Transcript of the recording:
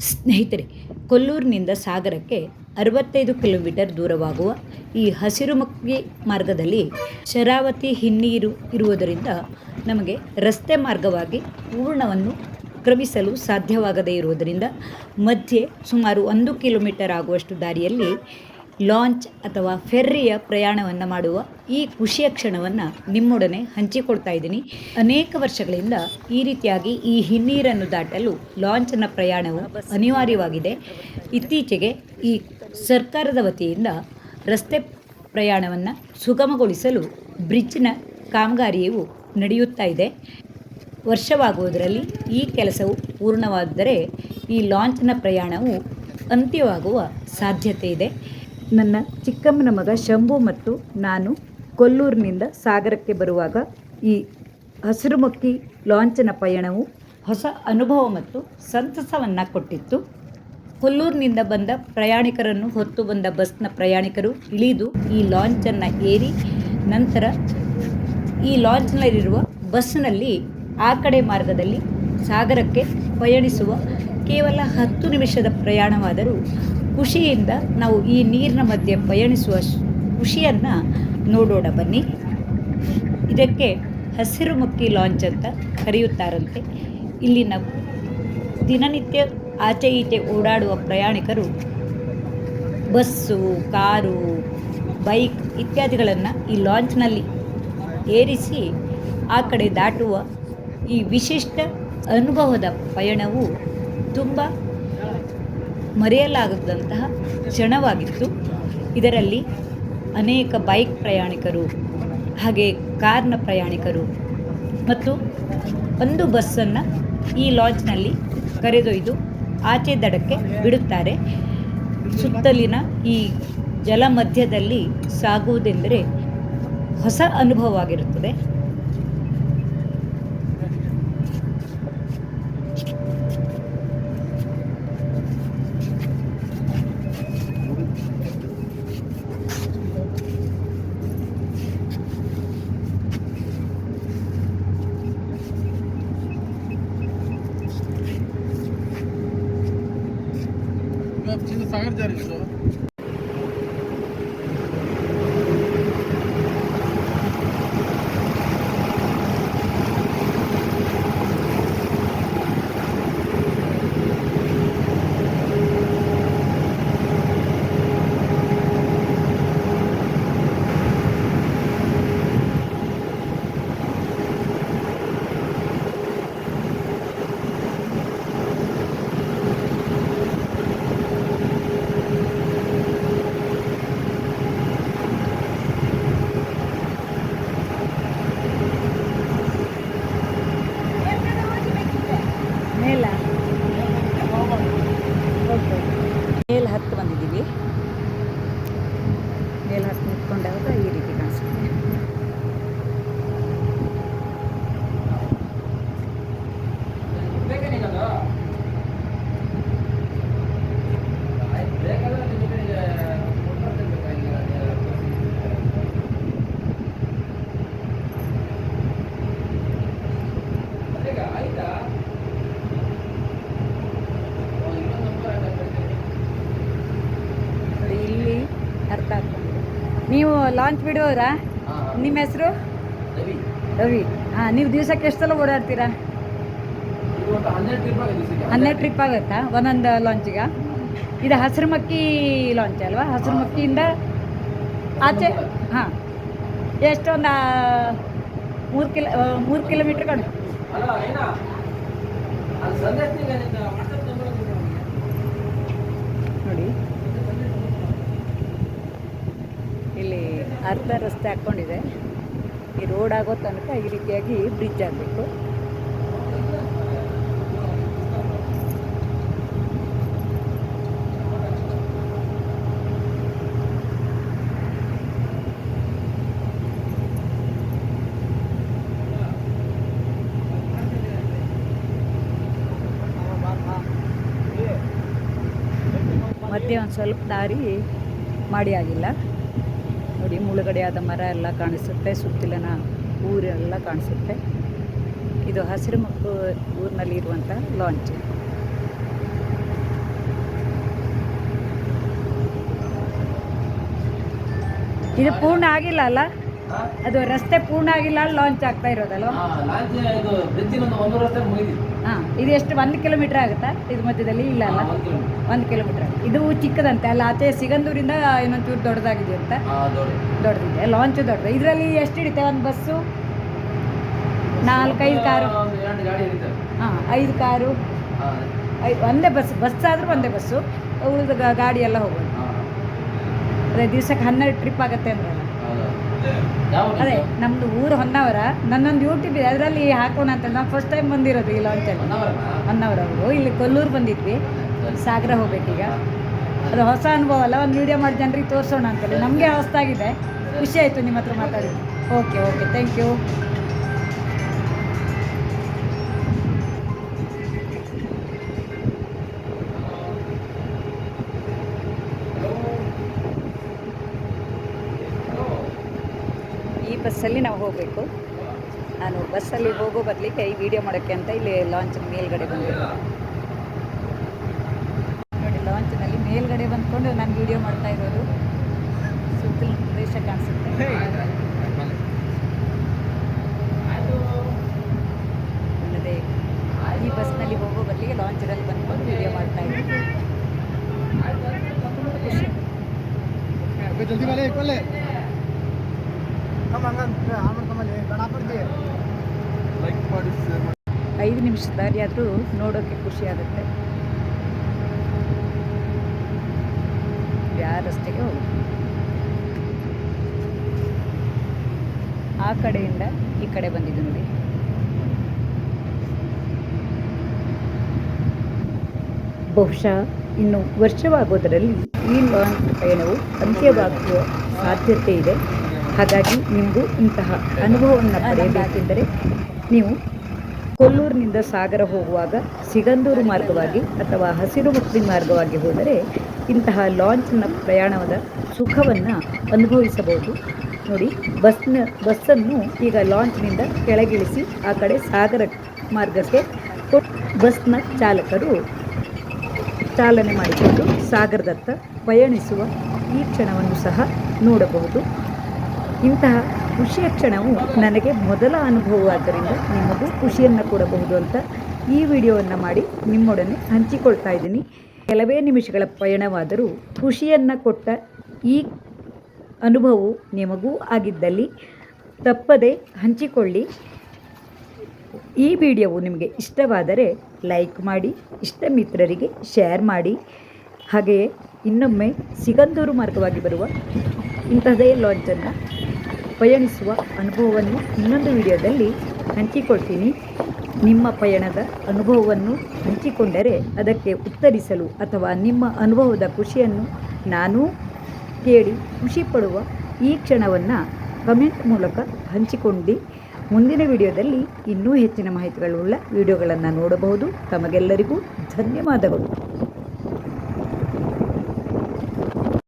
ಸ್ನೇಹಿತರೆ, ಕೊಲ್ಲೂರಿನಿಂದ ಸಾಗರಕ್ಕೆ ಅರವತ್ತೈದು ಕಿಲೋಮೀಟರ್ ದೂರವಾಗುವ ಈ ಹಸಿರುಮಕ್ಕಿ ಮಾರ್ಗದಲ್ಲಿ ಶರಾವತಿ ಹಿನ್ನೀರು ಇರುವುದರಿಂದ ನಮಗೆ ರಸ್ತೆ ಮಾರ್ಗವಾಗಿ ಪೂರ್ಣವನ್ನು ಕ್ರಮಿಸಲು ಸಾಧ್ಯವಾಗದೇ ಇರುವುದರಿಂದ ಮಧ್ಯೆ ಸುಮಾರು ಒಂದು ಕಿಲೋಮೀಟರ್ ಆಗುವಷ್ಟು ದಾರಿಯಲ್ಲಿ ಲಾಂಚ್ ಅಥವಾ ಫೆರ್ರಿಯ ಪ್ರಯಾಣವನ್ನು ಮಾಡುವ ಈ ಖುಷಿಯ ಕ್ಷಣವನ್ನು ನಿಮ್ಮೊಡನೆ ಹಂಚಿಕೊಳ್ತಾ ಇದ್ದೀನಿ. ಅನೇಕ ವರ್ಷಗಳಿಂದ ಈ ರೀತಿಯಾಗಿ ಈ ಹಿನ್ನೀರನ್ನು ದಾಟಲು ಲಾಂಚ್ನ ಪ್ರಯಾಣವು ಅನಿವಾರ್ಯವಾಗಿದೆ. ಇತ್ತೀಚೆಗೆ ಈ ಸರ್ಕಾರದ ವತಿಯಿಂದ ರಸ್ತೆ ಪ್ರಯಾಣವನ್ನು ಸುಗಮಗೊಳಿಸಲು ಬ್ರಿಡ್ಜ್ನ ಕಾಮಗಾರಿಯು ನಡೆಯುತ್ತಾ ಇದೆ. ವರ್ಷವಾಗುವುದರಲ್ಲಿ ಈ ಕೆಲಸವು ಪೂರ್ಣವಾದರೆ ಈ ಲಾಂಚ್ನ ಪ್ರಯಾಣವು ಅಂತ್ಯವಾಗುವ ಸಾಧ್ಯತೆ ಇದೆ. ನನ್ನ ಚಿಕ್ಕಮ್ಮನ ಮಗ ಶಂಭು ಮತ್ತು ನಾನು ಕೊಲ್ಲೂರಿನಿಂದ ಸಾಗರಕ್ಕೆ ಬರುವಾಗ ಈ ಹಸಿರುಮಕ್ಕಿ ಲಾಂಚನ ಪಯಣವು ಹೊಸ ಅನುಭವ ಮತ್ತು ಸಂತಸವನ್ನು ಕೊಟ್ಟಿತ್ತು. ಕೊಲ್ಲೂರಿನಿಂದ ಬಂದ ಪ್ರಯಾಣಿಕರನ್ನು ಹೊತ್ತು ಬಂದ ಬಸ್ನ ಪ್ರಯಾಣಿಕರು ಇಳಿದು ಈ ಲಾಂಚನ್ನು ಏರಿ ನಂತರ ಈ ಲಾಂಚ್ನಲ್ಲಿರುವ ಬಸ್ನಲ್ಲಿ ಆ ಕಡೆ ಮಾರ್ಗದಲ್ಲಿ ಸಾಗರಕ್ಕೆ ಪಯಣಿಸುವ ಕೇವಲ ಹತ್ತು ನಿಮಿಷದ ಪ್ರಯಾಣವಾದರೂ ಖುಷಿಯಿಂದ ನಾವು ಈ ನೀರಿನ ಮಧ್ಯೆ ಪಯಣಿಸುವ ಖುಷಿಯನ್ನು ನೋಡೋಣ ಬನ್ನಿ. ಇದಕ್ಕೆ ಹಸಿರು ಮುಕ್ಕಿ ಲಾಂಚ್ ಅಂತ ಕರೆಯುತ್ತಾರಂತೆ. ಇಲ್ಲಿನ ದಿನನಿತ್ಯ ಆಚೆ ಈಚೆ ಓಡಾಡುವ ಪ್ರಯಾಣಿಕರು ಬಸ್ಸು, ಕಾರು, ಬೈಕ್ ಇತ್ಯಾದಿಗಳನ್ನು ಈ ಲಾಂಚ್ನಲ್ಲಿ ಏರಿಸಿ ಆ ಕಡೆ ದಾಟುವ ಈ ವಿಶಿಷ್ಟ ಅನುಭವದ ಪಯಣವು ತುಂಬ ಮರೆಯಲಾಗದಂತಹ ಕ್ಷಣವಾಗಿತ್ತು. ಇದರಲ್ಲಿ ಅನೇಕ ಬೈಕ್ ಪ್ರಯಾಣಿಕರು, ಹಾಗೆ ಕಾರ್ನ ಪ್ರಯಾಣಿಕರು ಮತ್ತು ಒಂದು ಬಸ್ಸನ್ನು ಈ ಲಾಡ್ಜ್ನಲ್ಲಿ ಕರೆದೊಯ್ದು ಆಚೆ ದಡಕ್ಕೆ ಬಿಡುತ್ತಾರೆ. ಸುತ್ತಲಿನ ಈ ಜಲ ಮಧ್ಯದಲ್ಲಿ ಸಾಗುವುದೆಂದರೆ ಹೊಸ ಅನುಭವವಾಗಿರುತ್ತದೆ. చిన్న సగర్ జరిగింది Ángela. ನೀವು ಲಾಂಚ್ ಬಿಡುವವರಾ ನಿಮ್ಮ ಹೆಸರು? ರವಿ. ಹಾಂ ನೀವು ದಿವಸಕ್ಕೆ ಎಷ್ಟು ಸಲ ಓಡಾಡ್ತೀರಾ ಹನ್ನೆರಡು ಟ್ರಿಪ್ ಆಗುತ್ತಾ ಒಂದೊಂದು ಲಾಂಚಿಗೆ ಇದು ಹಸಿರುಮಕ್ಕಿ ಲಾಂಚ್ ಅಲ್ವಾ? ಹಸಿರುಮಕ್ಕಿಯಿಂದ ಆಚೆ ಹಾಂ. ಎಷ್ಟೊಂದು ಮೂರು ಕಿಲೋ ಮೂರು ಕಿಲೋಮೀಟ್ರ್ ಕಡೆ ನೋಡಿ ಇಲ್ಲಿ ಅರ್ಧ ರಸ್ತೆ ಹಾಕ್ಕೊಂಡಿದೆ. ಈ ರೋಡ್ ಆಗೋ ತನಕ ಈ ರೀತಿಯಾಗಿ ಬ್ರಿಡ್ಜ್ ಆಗಬೇಕು. ಮಧ್ಯೆ ಒಂದು ಸ್ವಲ್ಪ ದಾರಿ ಮಾಡಿ ಆಗಿಲ್ಲ. ನೋಡಿ, ಮುಳುಗಡೆ ಆದ ಮರ ಎಲ್ಲ ಕಾಣಿಸುತ್ತೆ, ಸುತ್ತಲಿನ ಊರೆಲ್ಲ ಕಾಣಿಸುತ್ತೆ. ಇದು ಹಸಿರು ಮಕ್ಕಳು ಊರಿನಲ್ಲಿ ಇರುವಂಥ ಲಾಂಚ್ ಇದು ಪೂರ್ಣ ಆಗಿಲ್ಲ ಅಲ್ಲ? ಅದು ರಸ್ತೆ ಪೂರ್ಣ ಆಗಿಲ್ಲ ಲಾಂಚ್ ಆಗ್ತಾ ಇರೋದಲ್ಲ ಲಾಂಚ್ ಇದು ಹಾಂ ಎಷ್ಟು ಒಂದು ಕಿಲೋಮೀಟರ್ ಆಗುತ್ತಾ? ಇದು ಮಧ್ಯದಲ್ಲಿ ಇಲ್ಲ ಅಲ್ಲ? ಒಂದು ಕಿಲೋಮೀಟರ್ ಇದು ಚಿಕ್ಕದಂತೆ ಅಲ್ಲ ಆಚೆ ಸಿಗಂದೂರಿಂದ ಇನ್ನೊಂದು ಚೂರು ದೊಡ್ಡದಾಗಿದೆ ಅಂತ? ದೊಡ್ಡದಿದೆ ಲಾಂಚ್ ದೊಡ್ಡದು. ಇದರಲ್ಲಿ ಎಷ್ಟು ಹಿಡಿತೆ ಒಂದು ಬಸ್ಸು? ನಾಲ್ಕೈದು ಕಾರು. ಹಾಂ ಐದು ಕಾರು. ಒಂದೇ ಬಸ್ ಬಸ್ ಆದರೂ ಒಂದೇ ಬಸ್ಸು. ಉಳಿದ ಗಾಡಿ ಎಲ್ಲ ಹೋಗೋದು ಅದೇ ದಿವ್ಸಕ್ಕೆ ಹನ್ನೆರಡು ಟ್ರಿಪ್ ಆಗುತ್ತೆ ಯಾವ ಅದೇ ನಮ್ಮದು ಊರು ಹೊನ್ನಾವರ. ನನ್ನೊಂದು ಯೂಟ್ಯೂಬ್ ಇದೆ ಅದರಲ್ಲಿ ಹಾಕೋಣ ಅಂತ ನಾವು ಫಸ್ಟ್ ಟೈಮ್ ಬಂದಿರೋದು ಈ ಲಾಂಚಲ್ಲಿ ಹೊನ್ನಾವರ? ಅವರು. ಇಲ್ಲಿ ಕೊಲ್ಲೂರು ಬಂದಿದ್ವಿ. ಸಾಗರ ಹೋಗ್ಬೇಕೀಗ. ಅದು ಹೊಸ ಅನುಭವ ಅಲ್ಲ ಒಂದು ವಿಡಿಯೋ ಮಾಡಿ ಜನರಿಗೆ ತೋರಿಸೋಣ ಅಂತೇಳಿ ನಮಗೆ ಹೊಸದಾಗಿದೆ ಖುಷಿ ಆಯಿತು ನಿಮ್ಮ ಹತ್ರ ಮಾತಾಡಿ. ಓಕೆ ಓಕೆ ಥ್ಯಾಂಕ್ ಯು ಬಸ್ಸಲ್ಲಿ ನಾವು ಹೋಗಬೇಕು ನಾನು ಬಸ್ಸಲ್ಲಿ ಹೋಗೋ ಬದಲಿಗೆ ಈ ವಿಡಿಯೋ ಮಾಡೋಕ್ಕೆ ಅಂತ ಇಲ್ಲಿ ಲಾಂಚ್ ಮೇಲ್ಗಡೆ ಬಂದಿದ್ದೆ ನೋಡಿ ಲಾಂಚ್ನಲ್ಲಿ ಮೇಲ್ಗಡೆ ಬಂದ್ಕೊಂಡು ನಾನು ವಿಡಿಯೋ ಮಾಡ್ತಾ ಇರೋದು ಸುತ್ತಲಿನ ಪ್ರದೇಶ ಕಾಣಿಸುತ್ತೆ ಅಲ್ಲದೆ ಈ ಬಸ್ನಲ್ಲಿ ಹೋಗೋ ಬದಲಿಗೆ ಲಾಂಚಲ್ಲಿ ಬಂದ್ಕೊಂಡು ವಿಡಿಯೋ ಮಾಡ್ತಾ ಇದ್ದೀನಿ ಐದು ನಿಮಿಷ ದಾರಿ ಆದರೂ ನೋಡೋಕ್ಕೆ ಖುಷಿ ಆಗುತ್ತೆ. ರಸ್ತೆಗೆ ಹೋಗಿ ಆ ಕಡೆಯಿಂದ ಈ ಕಡೆ ಬಂದಿದ್ದು ನೋಡಿ. ಬಹುಶಃ ಇನ್ನು ವರ್ಷವಾಗೋದರಲ್ಲಿ ಈ ಲಾಂಗ್ ಪಯಣವು ಅಂತ್ಯವಾಗುವ ಸಾಧ್ಯತೆ ಇದೆ. ಹಾಗಾಗಿ ನಿಮಗೂ ಇಂತಹ ಅನುಭವವನ್ನು ಪಡೆಯಬೇಕೆಂದರೆ ನೀವು ಕೊಲ್ಲೂರಿನಿಂದ ಸಾಗರ ಹೋಗುವಾಗ ಸಿಗಂದೂರು ಮಾರ್ಗವಾಗಿ ಅಥವಾ ಹಸಿರು ಮುಕ್ತಿ ಮಾರ್ಗವಾಗಿ ಹೋದರೆ ಇಂತಹ ಲಾಂಚ್ನ ಪ್ರಯಾಣದ ಸುಖವನ್ನು ಅನುಭವಿಸಬಹುದು. ನೋಡಿ, ಬಸ್ನ, ಬಸ್ಸನ್ನು ಈಗ ಲಾಂಚ್ನಿಂದ ಕೆಳಗಿಳಿಸಿ ಆ ಕಡೆ ಸಾಗರ ಮಾರ್ಗಕ್ಕೆ ಬಸ್ನ ಚಾಲಕರು ಚಾಲನೆ ಮಾಡಿಕೊಂಡು ಸಾಗರದತ್ತ ಪಯಣಿಸುವ ಈ ಕ್ಷಣವನ್ನು ಸಹ ನೋಡಬಹುದು. ಇಂತಹ ಖುಷಿಯ ಕ್ಷಣವು ನನಗೆ ಮೊದಲ ಅನುಭವವಾದ್ದರಿಂದ ನಿಮಗೂ ಖುಷಿಯನ್ನು ಕೊಡಬಹುದು ಅಂತ ಈ ವಿಡಿಯೋವನ್ನು ಮಾಡಿ ನಿಮ್ಮೊಡನೆ ಹಂಚಿಕೊಳ್ತಾ ಇದ್ದೀನಿ. ಕೆಲವೇ ನಿಮಿಷಗಳ ಪಯಣವಾದರೂ ಖುಷಿಯನ್ನು ಕೊಟ್ಟ ಈ ಅನುಭವವು ನಿಮಗೂ ಆಗಿದ್ದಲ್ಲಿ ತಪ್ಪದೆ ಹಂಚಿಕೊಳ್ಳಿ. ಈ ವಿಡಿಯೋವು ನಿಮಗೆ ಇಷ್ಟವಾದರೆ ಲೈಕ್ ಮಾಡಿ, ಇಷ್ಟ ಮಿತ್ರರಿಗೆ ಶೇರ್ ಮಾಡಿ. ಹಾಗೆಯೇ ಇನ್ನೊಮ್ಮೆ ಸಿಗಂದೂರು ಮಾರ್ಗವಾಗಿ ಬರುವ ಇಂಥದೇ ಲಾಡ್ಜನ್ನು ಪಯಣಿಸುವ ಅನುಭವವನ್ನು ಇನ್ನೊಂದು ವಿಡಿಯೋದಲ್ಲಿ ಹಂಚಿಕೊಳ್ತೀನಿ ನಿಮ್ಮ ಪಯಣದ ಅನುಭವವನ್ನು ಹಂಚಿಕೊಂಡರೆ ಅದಕ್ಕೆ ಉತ್ತರಿಸಲು ಅಥವಾ ನಿಮ್ಮ ಅನುಭವದ ಖುಷಿಯನ್ನು ನಾನು ಕೇಳಿ ಖುಷಿಪಡುವ ಈ ಕ್ಷಣವನ್ನು ಕಮೆಂಟ್ ಮೂಲಕ ಹಂಚಿಕೊಂಡು. ಮುಂದಿನ ವಿಡಿಯೋದಲ್ಲಿ ಇನ್ನೂ ಹೆಚ್ಚಿನ ಮಾಹಿತಿಗಳುಳ್ಳ ವಿಡಿಯೋಗಳನ್ನು ನೋಡಬಹುದು. ತಮಗೆಲ್ಲರಿಗೂ ಧನ್ಯವಾದಗಳು.